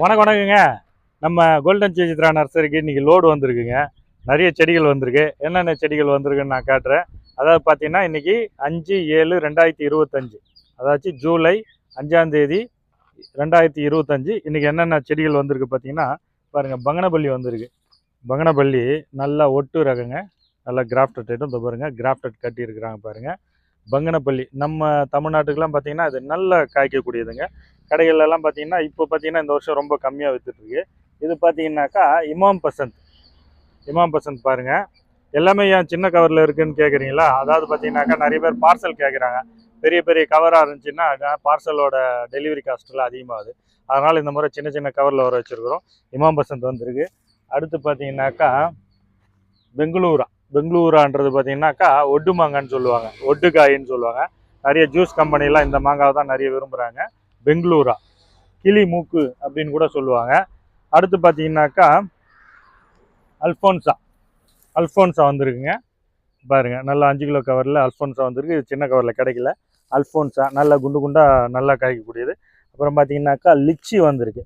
வணக்கம் வணக்கங்க. நம்ம கோல்டன் சேஜித்ரா நர்சரிக்கு இன்றைக்கி லோடு வந்திருக்குங்க. நிறைய செடிகள் வந்திருக்கு. என்னென்ன செடிகள் வந்திருக்குன்னு நான் காட்டுறேன். அதாவது பார்த்தீங்கன்னா இன்றைக்கி அஞ்சு ஏழு ரெண்டாயிரத்தி இருபத்தஞ்சு. அதாச்சு ஜூலை அஞ்சாந்தேதி ரெண்டாயிரத்தி இருபத்தஞ்சு. இன்றைக்கி என்னென்ன செடிகள் வந்திருக்கு பார்த்தீங்கன்னா பாருங்கள் பங்கனப்பள்ளி வந்திருக்கு. பங்கனப்பள்ளி நல்லா ஒட்டு ரகங்க. நல்லா கிராஃப்டட் ஐட்டம் இந்த பாருங்கள் கிராஃப்டட் கட்டியிருக்கிறாங்க பாருங்கள் பங்கனப்பள்ளி நம்ம தமிழ்நாட்டுக்கெலாம் பார்த்திங்கன்னா இது நல்லா காய்க்கக்கூடியதுங்க. கடைகள்ல பார்த்தீங்கன்னா இப்போ பார்த்தீங்கன்னா இந்த வருஷம் ரொம்ப கம்மியாக விற்றுட்ருக்கு இது பார்த்தீங்கன்னாக்கா இமாம் பசந்த். இமாம் பசந்த் பாருங்கள் எல்லாமே ஏன் சின்ன கவரில் இருக்குதுன்னு கேட்குறீங்களா அதாவது பார்த்தீங்கன்னாக்கா நிறைய பேர் பார்சல் கேட்குறாங்க பெரிய பெரிய கவராக இருந்துச்சுன்னா பார்சலோட டெலிவரி காஸ்ட்லாம் அதிகமாகுது. அதனால் இந்த முறை சின்ன சின்ன கவரில் வர வச்சுருக்குறோம். இமாம் பசந்த் வந்திருக்கு. அடுத்து பார்த்தீங்கன்னாக்கா பெங்களூரா. பெங்களூரான்றது பார்த்தீங்கன்னாக்கா ஒட்டு மாங்கான்னு சொல்லுவாங்க. ஒட்டு காயின்னு சொல்லுவாங்க. நிறைய ஜூஸ் கம்பெனிலாம் இந்த மாங்காவை தான் நிறைய விரும்புகிறாங்க பெங்களூரா கிளி மூக்கு அப்படின்னு கூட சொல்லுவாங்க. அடுத்து பார்த்தீங்கன்னாக்கா அல்ஃபோன்சா. அல்ஃபோன்சா வந்திருக்குங்க. பாருங்கள் நல்லா அஞ்சு கிலோ கவரில் அல்ஃபோன்சா வந்திருக்கு. இது சின்ன கவரில் கிடைக்கல. அல்ஃபோன்சா நல்லா குண்டு குண்டாக நல்லா காய்க்கக்கூடியது. அப்புறம் பார்த்தீங்கன்னாக்கா லிச்சி வந்திருக்கு.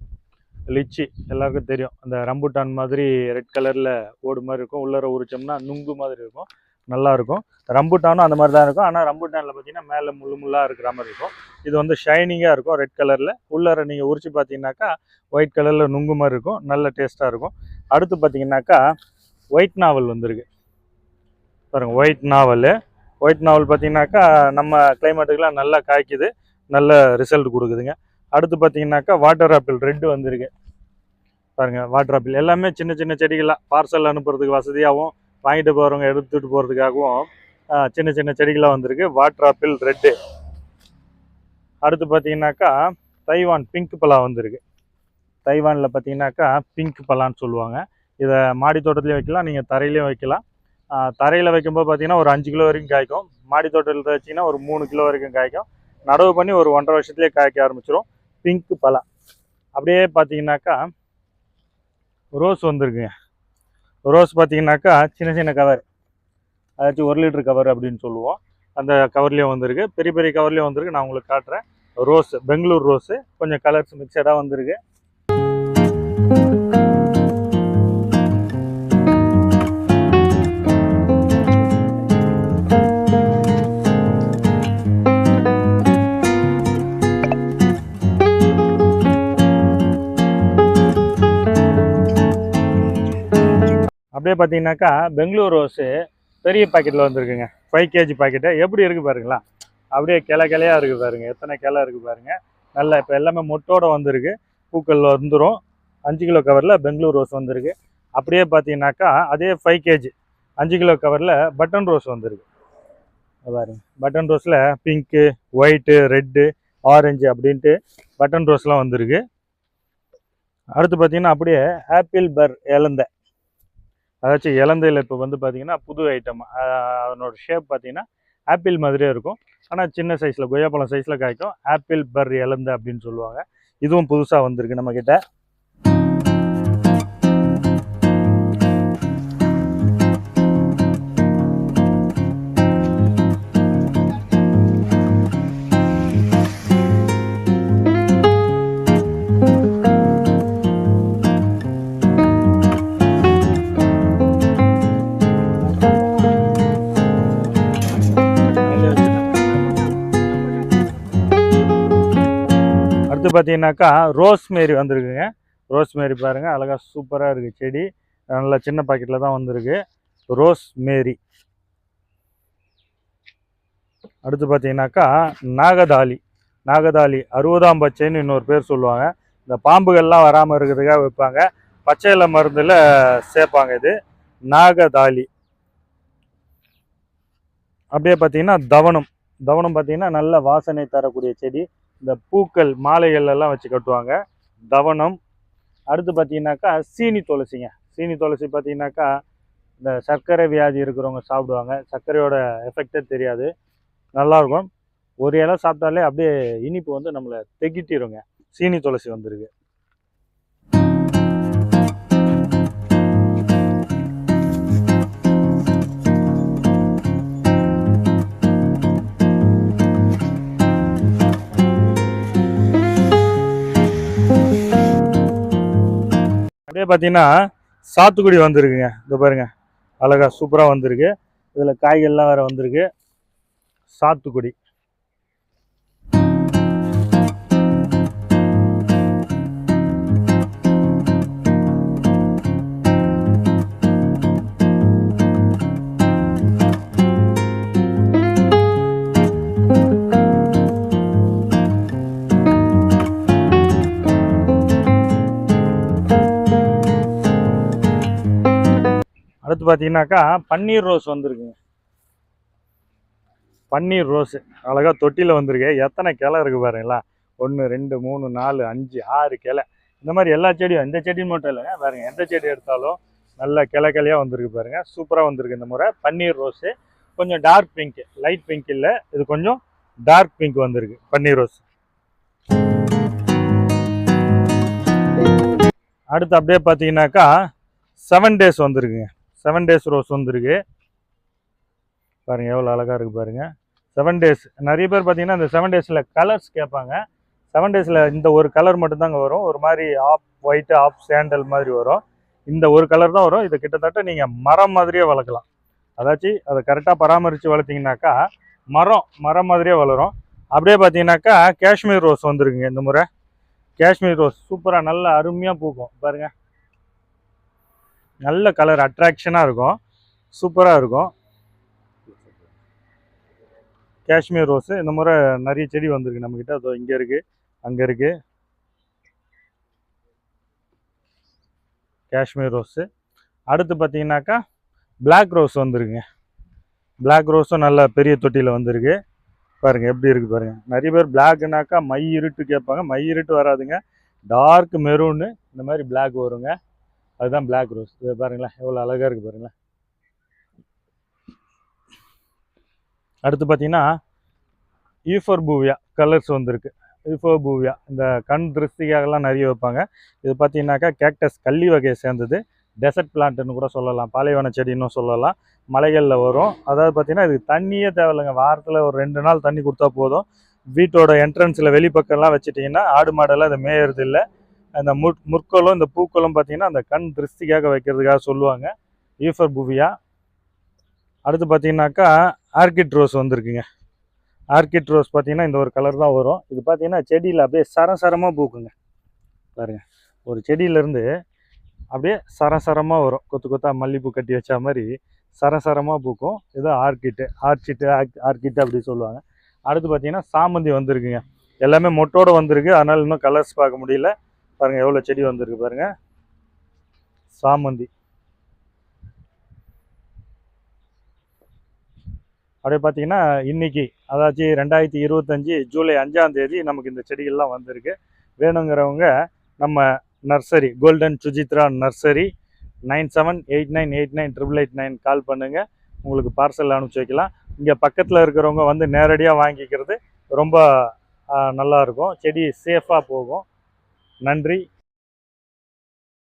லிச்சி எல்லாருக்கும் தெரியும். அந்த ரம்புட்டான் மாதிரி ரெட் கலரில் ஓடு மாதிரி இருக்கும். உள்ளர உரிச்சோம்னா நுங்கு மாதிரி இருக்கும். நல்லாயிருக்கும் ரம்புட்டானும் அந்த மாதிரி தான் இருக்கும். ஆனால் ரம்புட்டானில் பார்த்தீங்கன்னா மேலே முள்ளு முள்ளாக இருக்கிற மாதிரி இருக்கும். இது வந்து ஷைனிங்காக இருக்கும் ரெட் கலரில் உள்ளர நீங்கள் உரிச்சு பார்த்தீங்கன்னாக்கா ஒயிட் கலரில் நுங்கு மாதிரி இருக்கும். நல்ல டேஸ்ட்டாக இருக்கும். அடுத்து பார்த்தீங்கன்னாக்கா ஒயிட் நாவல் வந்திருக்கு. பாருங்கள் ஒயிட் நாவல் ஒயிட் நாவல் பார்த்தீங்கன்னாக்கா நம்ம கிளைமேட்டுக்கெலாம் நல்லா காய்க்குது. நல்ல ரிசல்ட் கொடுக்குதுங்க. அடுத்து பார்த்தீங்கன்னாக்கா வாட்டர் ஆப்பிள் ரெட்டு வந்திருக்கு. பாருங்கள் வாட்டர் ஆப்பிள் எல்லாமே சின்ன சின்ன செடிகளாக பார்சல் அனுப்புறதுக்கு வசதியாகவும் வாங்கிட்டு போகிறவங்க எடுத்துகிட்டு போகிறதுக்காகவும் சின்ன சின்ன செடிகளாக வந்திருக்கு. வாட்டர் ஆப்பிள் ரெட்டு அடுத்து பார்த்தீங்கன்னாக்கா தைவான் பிங்க் பலா வந்திருக்கு. தைவானில் பார்த்தீங்கன்னாக்கா பிங்க் பலான்னு சொல்லுவாங்க. இதை மாடி தோட்டத்துலேயும் வைக்கலாம் நீங்கள் தரையிலையும் வைக்கலாம். தரையில் வைக்கும்போது பார்த்தீங்கன்னா ஒரு அஞ்சு கிலோ வரைக்கும் காய்க்கும். மாடி தோட்டத்தில் வச்சிங்கன்னா ஒரு மூணு கிலோ வரைக்கும் காய்க்கும். நடவு பண்ணி ஒரு ஒன்றரை வருஷத்துலேயே காய்க்க ஆரம்பிச்சிடும் பிங்க் பலா. அப்படியே பார்த்தீங்கன்னாக்கா ரோஸ் வந்திருக்குங்க. ரோஸ் பார்த்தீங்கன்னாக்கா சின்ன சின்ன கவர் அதாச்சும் ஒரு லிட்டர் கவர் அப்படின்னு சொல்லுவோம். அந்த கவர்லேயும் வந்திருக்கு. பெரிய பெரிய கவர்லேயும் வந்திருக்கு. நான் உங்களுக்கு காட்டுறேன். ரோஸ் பெங்களூர் ரோஸு கொஞ்சம் கலர்ஸ் மிக்சடாக வந்திருக்கு. அப்படியே பார்த்தீங்கன்னாக்கா பெங்களூர் ரோஸு பெரிய பாக்கெட்டில் வந்திருக்குங்க. ஃபைவ் கேஜி பாக்கெட்டு எப்படி இருக்குது பாருங்களா? அப்படியே கிளை கிளையாக இருக்குது பாருங்கள் எத்தனை கிளை இருக்குது பாருங்க. நல்லா இப்போ எல்லாமே மொட்டோட வந்திருக்கு. பூக்கள் வந்துடும் அஞ்சு கிலோ கவரில் பெங்களூர் ரோஸ் வந்திருக்கு. அப்படியே பார்த்தீங்கன்னாக்கா அதே ஃபைவ் கேஜி அஞ்சு கிலோ கவரில் பட்டன் ரோஸ் வந்திருக்கு. பாருங்க. பட்டன் ரோஸில் பிங்க்கு ஒயிட்டு ரெட்டு ஆரஞ்சு அப்படின்ட்டு பட்டன் ரோஸ்லாம் வந்திருக்கு. அடுத்து பார்த்தீங்கன்னா அப்படியே ஆப்பிள் பர் இலந்தை அதாச்சும் இலந்தையில் இப்போ வந்து பார்த்திங்கன்னா புது ஐட்டம் அதனோட ஷேப் பார்த்திங்கன்னா ஆப்பிள் மாதிரியே இருக்கும். ஆனால் சின்ன சைஸில் கொய்யாப்பழம் சைஸில் காய்க்கும். ஆப்பிள் பர் இலந்தை அப்படின்னு சொல்லுவாங்க. இதுவும் புதுசாக வந்திருக்கு நம்மக்கிட்ட பார்த்தீங்கன்னாக்கா ரோஸ்மேரி வந்திருக்குங்க. ரோஸ்மேரி பாருங்கள் அழகாக சூப்பராக இருக்குது செடி. நல்லா சின்ன பாக்கெட்டில் தான் வந்திருக்கு. ரோஸ் மேரி அடுத்து பார்த்தீங்கன்னாக்கா நாகதாலி நாகதாலி அறுபதாம் பச்சைன்னு இன்னொரு பேர் சொல்லுவாங்க. இந்த பாம்புகள்லாம் வராமல் இருக்கிறதுக்காக வைப்பாங்க பச்சையில மருந்தில் சேர்ப்பாங்க இது. நாகதாலி அப்படியே பார்த்தீங்கன்னா தவனம் தவனம் பார்த்தீங்கன்னா நல்ல வாசனை தரக்கூடிய செடி. இந்த பூக்கள் மாலைகள் எல்லாம் வச்சு கட்டுவாங்க. தவனம் அடுத்து பார்த்தீங்கன்னாக்கா சீனி துளசிங்க. சீனி துளசி பார்த்தீங்கன்னாக்கா இந்த சர்க்கரை வியாதி இருக்கிறவங்க சாப்பிடுவாங்க. சர்க்கரையோட எஃபெக்டே தெரியாது. நல்லாயிருக்கும் ஒரு இலை சாப்பிட்டாலே அப்படியே இனிப்பு வந்து நம்மளை தெகிட்டிருங்க. சீனி துளசி வந்திருக்கு. இதே பார்த்தீங்கன்னா சாத்துக்குடி வந்திருக்குங்க. இது பாருங்க. அழகா சூப்பராக வந்திருக்கு. இதில் காய்கள்லாம் வேறு வந்திருக்கு. சாத்துக்குடி. அடுத்து பார்த்தீங்கன்னாக்கா பன்னீர் ரோஸ் வந்திருக்குங்க பன்னீர் ரோஸு. அழகா தொட்டியில் வந்திருக்கு. எத்தனை கிளை இருக்குது பாருங்களா? ஒன்று ரெண்டு மூணு நாலு அஞ்சு ஆறு கிளை. இந்த மாதிரி எல்லா செடியும் இந்த செடி மட்டும் இல்லைங்க. பாருங்கள் எந்த செடி எடுத்தாலும் நல்ல கிளை கிளையாக வந்திருக்கு பாருங்க. சூப்பராக வந்திருக்கு இந்த முறை. பன்னீர் ரோஸு. கொஞ்சம் டார்க் பிங்க் லைட் பிங்க் இல்லை இது கொஞ்சம் டார்க் பிங்க் வந்திருக்கு. பன்னீர் ரோஸ். அடுத்து அப்படியே பார்த்தீங்கன்னாக்கா செவன் டேஸ் வந்திருக்குங்க. செவன் டேஸ் ரோஸ் வந்திருக்கு. பாருங்கள் எவ்வளோ அழகாக இருக்குது பாருங்கள் செவன் டேஸ் நிறைய பேர் பார்த்தீங்கன்னா இந்த செவன் டேஸில் கலர்ஸ் கேட்பாங்க. செவன் டேஸில் இந்த ஒரு கலர் மட்டும்தாங்க வரும். ஒரு மாதிரி ஆஃப் ஒயிட் ஆஃப் சேண்டல் மாதிரி வரும். இந்த ஒரு கலர் தான் வரும். இதை கிட்டத்தட்ட நீங்கள் மரம் மாதிரியே வளர்க்கலாம். அதாச்சும் அதை கரெக்டாக பராமரித்து வளர்த்திங்கனாக்கா மரம் மரம் மாதிரியே வளரும். அப்படியே பார்த்தீங்கன்னாக்கா காஷ்மீர் ரோஸ் வந்துருக்குங்க இந்த முறை. காஷ்மீர் ரோஸ் சூப்பராக நல்ல அருமையாக பூக்கும். பாருங்கள் நல்ல கலர் அட்ராக்ஷனாக இருக்கும். சூப்பராக இருக்கும். காஷ்மீர் ரோஸு இந்த முறை நிறைய செடி வந்திருக்கு நம்மக்கிட்ட அதோ இங்கே இருக்குது அங்கே இருக்குது காஷ்மீர் ரோஸு அடுத்து பார்த்தீங்கன்னாக்கா பிளாக் ரோஸ் வந்திருக்குங்க. பிளாக் ரோஸும் நல்லா பெரிய தொட்டியில் வந்திருக்கு. பாருங்கள் எப்படி இருக்குது பாருங்கள் நிறைய பேர் பிளாக்னாக்கா மை இருட்டு கேட்பாங்க. மை இருட்டு வராதுங்க. டார்க் மெரூனு இந்த மாதிரி பிளாக் வருங்க. அதுதான் பிளாக் ரோஸ் இது பாருங்களேன் எவ்வளோ அழகாக இருக்குது பாருங்களேன். அடுத்து பார்த்தீங்கன்னா ஈஃபர் பூவியா கலர்ஸ் வந்துருக்கு. ஈஃபர் பூவியா இந்த கண் திருஷ்டிக்காகலாம் நிறைய வைப்பாங்க. இது பார்த்தீங்கன்னாக்கா கேக்டஸ் கள்ளி வகையை சேர்ந்தது. டெசர்ட் பிளான்ட்டுன்னு கூட சொல்லலாம். பாலைவன செடின்னு சொல்லலாம். மலைகளில் வரும். அதாவது பார்த்தீங்கன்னா இதுக்கு தண்ணியே தேவையில்லைங்க. வாரத்தில் ஒரு ரெண்டு நாள் தண்ணி கொடுத்தா போதும். வீட்டோட என்ட்ரன்ஸில் வெளிப்பக்கம்லாம் வச்சுட்டிங்கன்னா ஆடு மாடெல்லாம் இது மேயறது இல்லை அந்த முற் முற்களும் இந்த பூக்களும் பார்த்தீங்கன்னா அந்த கண் திருஷ்டிக்காக வைக்கிறதுக்காக சொல்லுவாங்க. ஈஃபர் பூவியா அடுத்து பார்த்தீங்கன்னாக்கா ஆர்கிட் ரோஸ் வந்திருக்குங்க. ஆர்கிட் ரோஸ் பார்த்தீங்கன்னா இந்த ஒரு கலர் தான் வரும். இது பார்த்தீங்கன்னா செடியில் அப்படியே சரசரமாக பூக்குங்க. பாருங்கள் ஒரு செடியிலேருந்து அப்படியே சரசரமாக வரும். கொத்து கொத்தா மல்லிப்பூ கட்டி வச்ச மாதிரி சரசரமாக பூக்கும். இது ஆர்கிட்டு ஆர்ச்சிட்டு ஆர்கிட்டு அப்படி சொல்லுவாங்க. அடுத்து பார்த்தீங்கன்னா சாமந்தி வந்திருக்குங்க. எல்லாமே மொட்டோட வந்திருக்கு. அதனால் இன்னும் கலர்ஸ் பார்க்க முடியல. பாருங்கள் எவ்வளோ செடி வந்திருக்கு பாருங்கள் சாமந்தி. அப்படியே பார்த்தீங்கன்னா இன்னைக்கு அதாச்சு ரெண்டாயிரத்தி இருபத்தஞ்சி ஜூலை அஞ்சாந்தேதி நமக்கு இந்த செடிகள்லாம் வந்திருக்கு. வேணுங்கிறவங்க நம்ம nursery golden Suchitra nursery nine seven eight nine eight nine triple eight nine call பண்ணுங்கள் உங்களுக்கு பார்சல் அனுப்பிச்சி வைக்கலாம். இங்கே பக்கத்தில் இருக்கிறவங்க வந்து நேரடியாக வாங்கிக்கிறது ரொம்ப நல்லாயிருக்கும் நல்லா இருக்கும். செடி சேஃபாக போகும். நன்றி.